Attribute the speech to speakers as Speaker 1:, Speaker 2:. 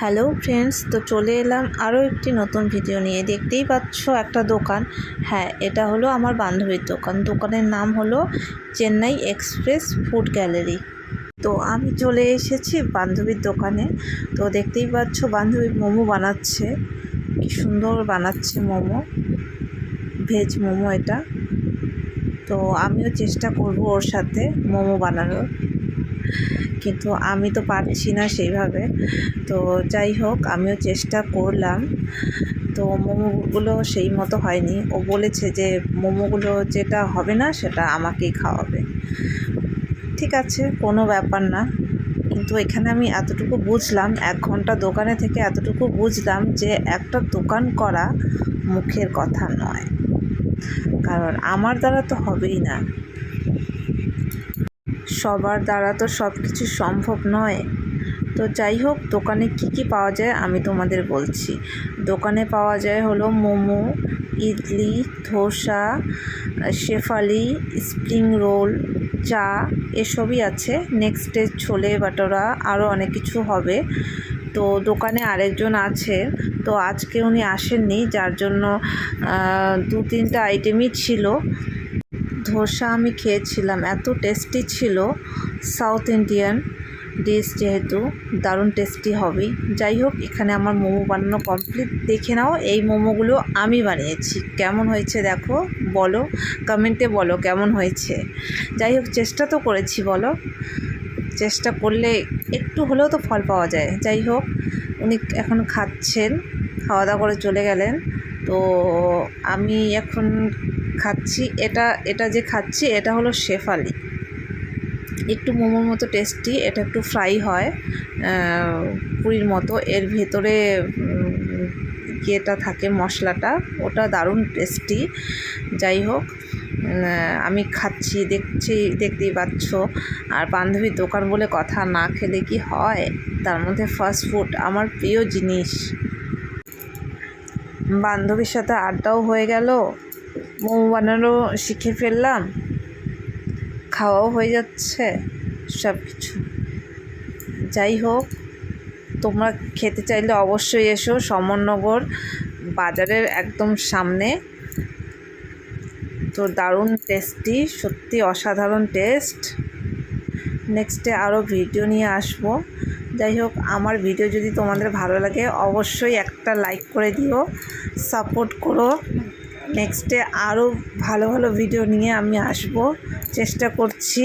Speaker 1: Hello friends, তো চলে এলাম আরও একটি নতুন ভিডিও নিয়ে। দেখতেই পাচ্ছ একটা দোকান। হ্যাঁ এটা হলো আমার বান্ধবীর দোকান। দোকানের নাম হলো চেন্নাই এক্সপ্রেস ফুড গ্যালারি। তো আমি চলে এসেছি বান্ধবীর দোকানে। তো দেখতেই পাচ্ছ বান্ধবী মোমো বানাচ্ছে। কি সুন্দর বানাচ্ছে মোমো। ভেজ মোমো এটা। তো আমিও চেষ্টা করব ওর সাথে মোমো বানানোর। কিন্তু আমি তো পারছি না সেইভাবে। তো যাই হোক, আমিও চেষ্টা করলাম। তো মোমোগুলো সেই মতো হয়নি। ও বলেছে যে মোমোগুলো যেটা হবে না সেটা আমাকেই খাওয়াবে। ঠিক আছে, কোনো ব্যাপার না। কিন্তু এখানে আমি এতটুকু বুঝলাম, এক ঘণ্টা দোকানে থেকে এতটুকু বুঝলাম যে একটা দোকান করা মুখের কথা নয়। কারণ আমার দ্বারা তো হবেই না। সবার দ্বারা তো সব কিছু সম্ভব নয়। তো যাই হোক, দোকানে কি কি পাওয়া যায় আমি তোমাদের বলছি। দোকানে পাওয়া যায় হলো মোমো, ইডলি, ধোসা, শেফালি, স্প্রিং রোল, চা, এসবই আছে। নেক্সট ডে ছোলে বাটোরা আরও অনেক কিছু হবে। তো দোকানে আরেকজন আছে, তো আজকে উনি আসেননি, যার জন্য দু তিনটা আইটেমই ছিল। ধোসা আমি খেয়েছিলাম, এত টেস্টি ছিল সাউথ ইন্ডিয়ান ডিশ যেহেতু, দারুণ টেস্টি হবেই। যাই হোক, এখানে আমার মোমো বানানো কমপ্লিট দেখে নাও, এই মোমোগুলো আমি বানিয়েছি। কেমন হয়েছে দেখো, বলো কমেন্টে বলো কেমন হয়েছে। যাই হোক, চেষ্টা তো করেছি, বলো। চেষ্টা করলে একটু হলেও তো ফল পাওয়া যায়। যাই হোক, উনি এখন খাচ্ছেন, খাওয়া দাওয়া করে চলে গেলেন। তো আমি এখন খাচ্ছি, এটা এটা যে খাচ্ছি, এটা হলো শেফালি। একটু মোমোর মতো টেস্টি এটা একটু ফ্রাই হয় পুরীর মতো। এর ভেতরে ইয়েটা থাকে, মশলাটা, ওটা দারুণ টেস্টি যাই হোক আমি খাচ্ছি, দেখছি, দেখতেই পাচ্ছ। আর বান্ধবীর দোকান বলে কথা না খেলে কি হয়? তার মধ্যে ফাস্ট ফুড আমার প্রিয় জিনিস। বান্ধবীর সাথে আড্ডাও হয়ে গেল। মোমো বানানো শিখে ফেললাম। খাওয়াও হয়ে যাচ্ছে সব কিছু যাই হোক, তোমরা খেতে চাইলে অবশ্যই এসো সমরনগর বাজারের একদম সামনে। তো দারুণ টেস্টি সত্যি অসাধারণ টেস্ট নেক্সটে আরও ভিডিও নিয়ে আসব। যাই হোক, আমার ভিডিও যদি তোমাদের ভালো লাগে, অবশ্যই একটা লাইক করে দিও। সাপোর্ট করো। নেক্সটে আরও ভালো ভালো ভিডিও নিয়ে আমি আসব। চেষ্টা করছি।